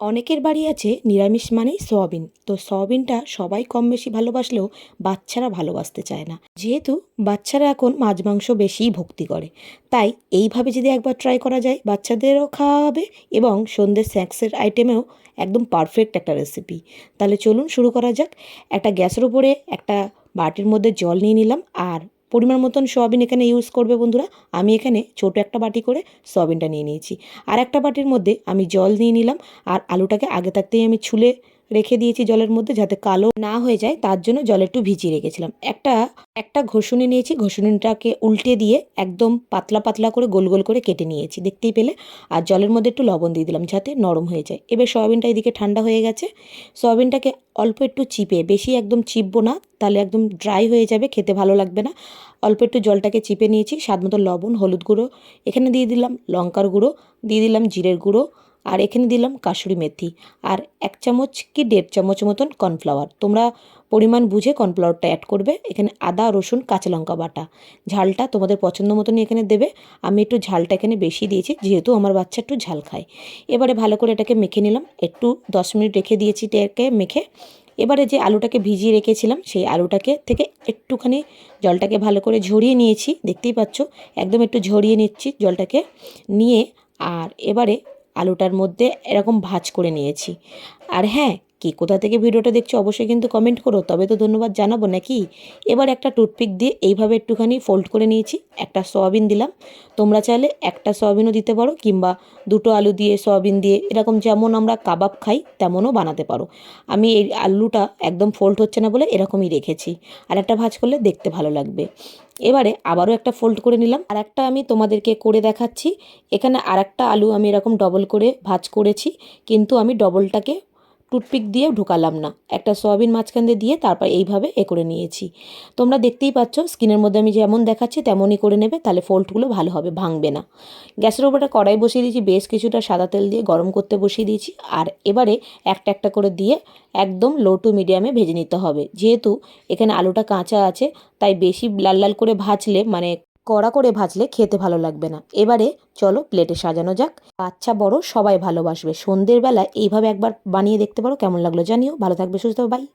অনেকের বাড়ি আছে নিরামিষ মানেই সয়াবিন। তো সয়াবিনটা সবাই কম বেশি ভালোবাসলেও বাচ্চারা ভালোবাসতে চায় না। যেহেতু বাচ্চারা এখন মাছ মাংস বেশিই ভক্তি করে। তাই এইভাবে যদি একবার ট্রাই করা যায়, বাচ্চাদেরও খাওয়া হবে এবং সন্ধ্যে স্ন্যাক্সের আইটেমেও একদম পারফেক্ট একটা রেসিপি তাহলে চলুন শুরু করা যাক। একটা গ্যাসের উপরে একটা বাটির মধ্যে জল নিয়ে নিলাম আর পরিমাণ মতন সোয়াবিন এখানে ইউজ করবে বন্ধুরা। আমি এখানে ছোট একটা বাটি করে সোয়াবিনটা নিয়ে নিয়েছি। আর একটা বাটির মধ্যে আমি জল নিয়ে নিলাম। আর আলুটাকে আগে থাকতেই আমি ছুলে রেখে দিয়েছি জলের মধ্যে যাতে কালো না হয়ে যায়, তার জন্য জলে একটু ভিজিয়ে রেখেছিলাম। একটা একটা ঘষুনি নিয়েছি, ঘষুনিটাকে উল্টে দিয়ে একদম পাতলা পাতলা করে গোল গোল করে কেটে নিয়েছি, দেখতেই পেলে। আর জলের মধ্যে একটু লবণ দিয়ে দিলাম যাতে নরম হয়ে যায়। এবার সয়াবিনটা এদিকে ঠান্ডা হয়ে গেছে। সয়াবিনটাকে অল্প একটু চিপে, বেশি একদম চিপবো না, তাহলে একদম ড্রাই হয়ে যাবে, খেতে ভালো লাগবে না। অল্প একটু জলটাকে চিপে নিয়েছি, স্বাদ মতো লবণ, হলুদ গুঁড়ো, এখানে দিয়ে দিলাম লঙ্কার গুঁড়ো, দিয়ে দিলাম জিরের গুঁড়ো আর এখানে দিলাম কাসুরি মেথি আর এক চামচ কি দেড় চামচ মতন কর্নফ্লাওয়ার। তোমরা পরিমাণ বুঝে কর্নফ্লাওয়ারটা অ্যাড করবে। এখানে আদা, রসুন, কাঁচা লঙ্কা বাটা। ঝালটা তোমাদের পছন্দ মতনই এখানে দেবে। আমি একটু ঝালটা এখানে বেশি দিয়েছি, যেহেতু আমার বাচ্চা একটু ঝাল খায়। এবারে ভালো করে এটাকে মেখে নিলাম। একটু দশ মিনিট রেখে দিয়েছি এটাকে মেখে। এবারে যে আলুটাকে ভিজিয়ে রেখেছিলাম, সেই আলুটাকে থেকে একটুখানি জলটাকে ভালো করে ঝরিয়ে নিয়েছি। দেখতেই পাচ্ছ, একদম একটু ঝরিয়ে নিচ্ছি জলটাকে। নিয়ে আর এবারে আলুটার মধ্যে এরকম ভাজ করে নিয়েছি। আর হ্যাঁ কি, কোথা থেকে ভিডিওটা দেখছ অবশ্যই কিন্তু কমেন্ট করো, তবে তো ধন্যবাদ জানাব নাকি? এবার একটা টুথপিক দিয়ে এইভাবে একটুখানি ফোল্ড করে নিয়েছি, একটা সয়াবিন দিলাম। তোমরা চাইলে একটা সয়াবিনও দিতে পারো, কিংবা দুটো আলু দিয়ে সয়াবিন দিয়ে, এরকম যেমন আমরা কাবাব খাই, তেমনও বানাতে পারো। আমি এই আলুটা একদম ফোল্ড হচ্ছে না বলে এরকমই রেখেছি, আর একটা ভাজ করলে দেখতে ভালো লাগবে। এবারে আবারও একটা ফোল্ড করে নিলাম। আর একটা আমি তোমাদেরকে করে দেখাচ্ছি, এখানে আর একটা আলু আমি এরকম ডবল করে ভাজ করেছি, কিন্তু আমি ডবলটাকে টুথপিক দিয়ে ঢুকালাম না। একটা সোয়াবিন মাঝখান দিয়ে দিয়ে তারপর এইভাবে এ করে নিয়েছি। তোমরা দেখতেই পাচ্ছ, স্কিনের মধ্যে আমি যেমন দেখাচ্ছি, তেমনই করে নেবে, তাহলে ফোল্ডগুলো ভালো হবে, ভাঙবে না। গ্যাসের উপরে কড়াই বসিয়ে দিয়েছি, বেশ কিছুটা সাদা তেল দিয়ে গরম করতে বসিয়ে দিয়েছি। আর এবারে একটা একটা করে দিয়ে একদম লো টু মিডিয়ামে ভেজে নিতে হবে। যেহেতু এখানে আলুটা কাঁচা আছে, তাই বেশি লাল লাল করে ভাজলে মানে কড়া করে ভাজলে খেতে ভালো লাগবে না। এবারে চলো প্লেটে সাজানো যাক। বাচ্চা বড়, সবাই ভালোবাসবে। সন্ধ্যের বেলা এইভাবে একবার বানিয়ে দেখতে পারো। কেমন লাগল জানিও। ভালো থাকবে, সুস্থ বাই